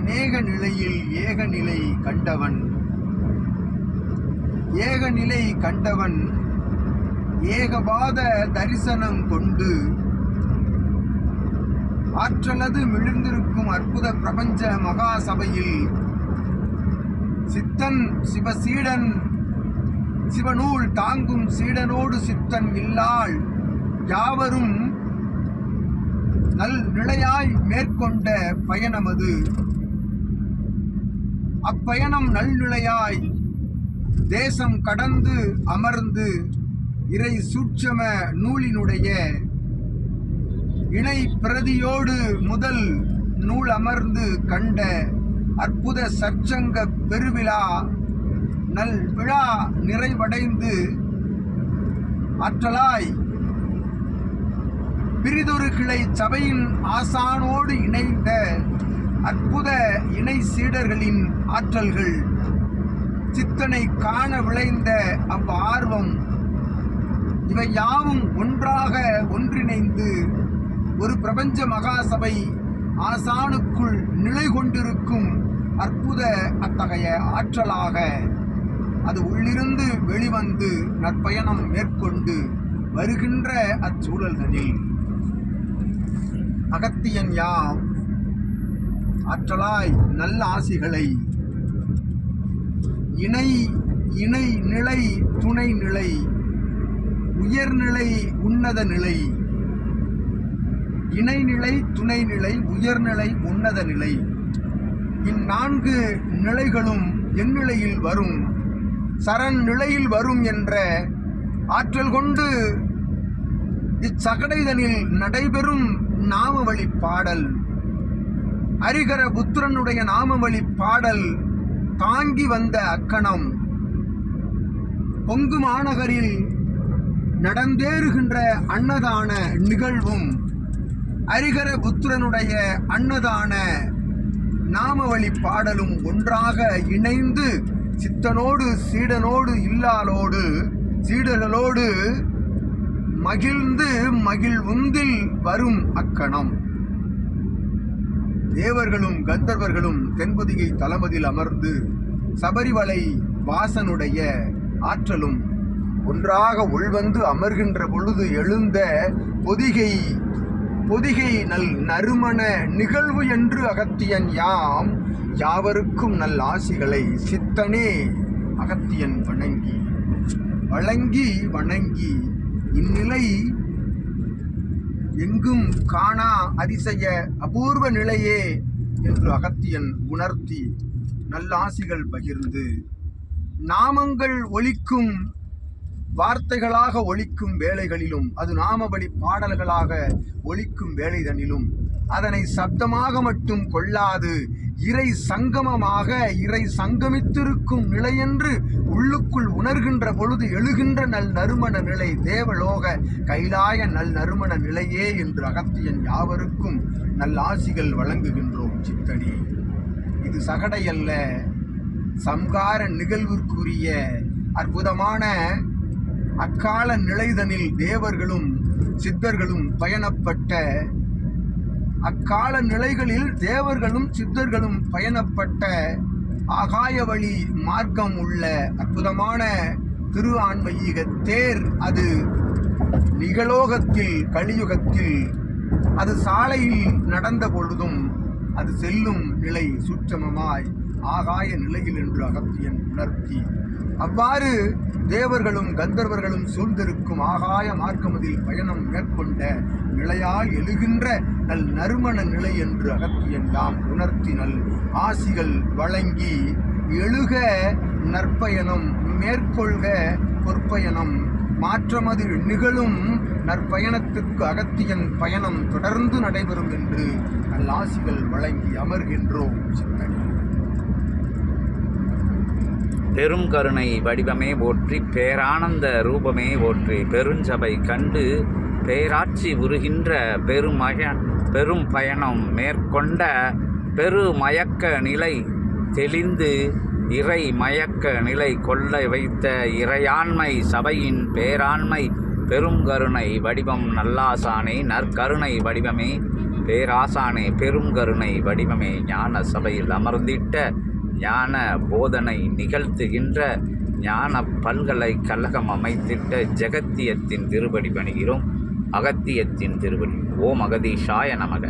அநேக நிலையில் ஏக நிலை கண்டவன். ஏக நிலை கண்டவன் ஏகபாத தரிசனம் கொண்டு ஆற்றலது மிளிர்ந்திருக்கும் அற்புத பிரபஞ்ச மகா சபையில் சித்தன் சிவசீடன் சிவநூல் தாங்கும் சீடனோடு சித்தன் இல்லாள் யாவரும் நல் நிலையாய் மேற்கொண்ட பயணமது. அப்பயணம் நல்நிலையாய் தேசம் கடந்து அமர்ந்து இறை சூட்சம நூலினுடைய இணை பிரதியோடு முதல் நூல் அமர்ந்து கண்ட அற்புத சற்சங்க பெருவிழா நல் விழா நிறைவடைந்து ஆற்றலாய் பிரிதொரு கிளை சபையின் ஆசானோடு இணைந்த அற்புத இணை சீடர்களின் ஆற்றல்கள் சித்தனை காண விளைந்த அவ் ஆர்வம் இவை யாவும் ஒன்றாக ஒன்றிணைந்து ஒரு பிரபஞ்ச மகாசபை ஆசானுக்குள் நிலை கொண்டிருக்கும் அற்புத அத்தகைய ஆற்றலாக அது உள்ளிருந்து வெளிவந்து நற்பயணம் மேற்கொண்டு வருகின்ற அச்சூழல்களில். அகத்தியன் யாம் ஆற்றலாய் நல்ல ஆசிகளை. இணை இணை நிலை துணை நிலை உயர்நிலை உன்னத நிலை. இணைநிலை துணைநிலை உயர்நிலை உன்னத நிலை. இந்நான்கு நிலைகளும் எந்நிலையில் வரும். சரண் நிலையில் வரும் என்ற ஆற்றல் கொண்டு இச்சகடைதனில் நடைபெறும் நாமவழி பாடல். அரிகர புத்திரனுடைய நாமவழி பாடல் தாங்கி வந்த அக்கணம். கொங்கு மாநகரில் நடந்தேறுகின்ற அன்னதான நிகழ்வும் அரிகர புத்திரனுடைய அன்னதான நாமவழி பாடலும் ஒன்றாக இணைந்து சித்தனோடு சீடனோடு இல்லாலோடு சீடர்களோடு மகிழ்ந்து மகிழ்வுந்தில் வரும் அக்கணம். தேவர்களும் கந்தர்வர்களும் தென்புதிகை தளபதியில் அமர்ந்து சபரிவலை வாசனுடைய ஆற்றலும் ஒன்றாக உள்வந்து அமர்கின்ற பொழுது எழுந்த பொதிகை பொதிகை நல் நறுமண நிகழ்வு என்று அகத்தியன் யாம் யாவருக்கும் நல் ஆசிகளை சித்தனே அகத்தியன் வணங்கி வழங்கி வணங்கி இந்நிலை எங்கும் காணா அதிசய அபூர்வ நிலையே என்று அகத்தியன் உணர்த்தி நல்லாசிகள் பகிர்ந்து நாமங்கள் ஒழிக்கும் வார்த்தைகளாக ஒழிக்கும் வேலைகளிலும் அது நாமபடி பாடல்களாக ஒழிக்கும் வேலைதனிலும் அதனை சப்தமாக மட்டும் கொள்ளாது இறை சங்கமமாக இறை சங்கமித்திருக்கும் நிலையென்று உள்ளுக்குள் உணர்கின்ற பொழுது எழுகின்ற நல் நறுமண நிலை தேவலோக கைலாய நல் நறுமண நிலையே என்று அகத்தியன் யாவருக்கும் நல்லாசிகள் வழங்குகின்றோம் சித்தனே. இது சகடையல்ல சம்கார நிகழ்விற்குரிய அற்புதமான அக்கால நிலைதனில் தேவர்களும் சித்தர்களும் பயணப்பட்ட அக்கால நிலைகளில் தேவர்களும் சித்தர்களும் பயணப்பட்ட ஆகாய வழி மார்க்கம் உள்ள அற்புதமான திரு ஆன்மீக தேர் அது நிகழோகத்தில் கலியுகத்தில் அது சாலையில் நடந்த பொழுதும் அது செல்லும் நிலை சுற்றமமாய் ஆகாய நிலையில் என்று அகத்தியன் உணர்த்தி. அவ்வாறு தேவர்களும் கந்தர்வர்களும் சூழ்ந்திருக்கும் ஆகாய மார்க்கமதில் பயணம் மேற்கொண்ட நிலையால் எழுகின்ற நல் நறுமண நிலை என்று அகத்தியன் யாம் உணர்த்தினல். ஆசிகள் வழங்கி எழுக நற்பயணம் மேற்கொள்க பொற்பயணம். மாற்றமது நிகழும் நற்பயணத்துக்கு அகத்தியன் பயணம் தொடர்ந்து நடைபெறும் என்று நல்லாசிகள் வழங்கி அமர்கின்றோம் சித்தனே. பெரும் கருணை வடிவமே போற்றி பேரானந்த ரூபமே போற்றி. பெருஞ்சபை கண்டு பேராட்சி உருகின்ற பெருமய பெரும் பயணம் மேற்கொண்ட பெருமயக்க நிலை தெளிந்து இறை மயக்க நிலை கொள்ள வைத்த இறையாண்மை சபையின் பேராண்மை பெரும் கருணை வடிவம் நல்லாசானே நற்கருணை வடிவமே பேராசானே பெரும் கருணை வடிவமே ஞான சபையில் அமர்ந்திட்ட ஞான போதனை நிகழ்த்துகின்ற ஞான பல்கலைக்கழகம் அமைத்திட்ட ஜெகத்தியத்தின் திருவடி பணிகிறோம் அகத்தியத்தின் திருவடி ஓம் அகதீஷாய நமக.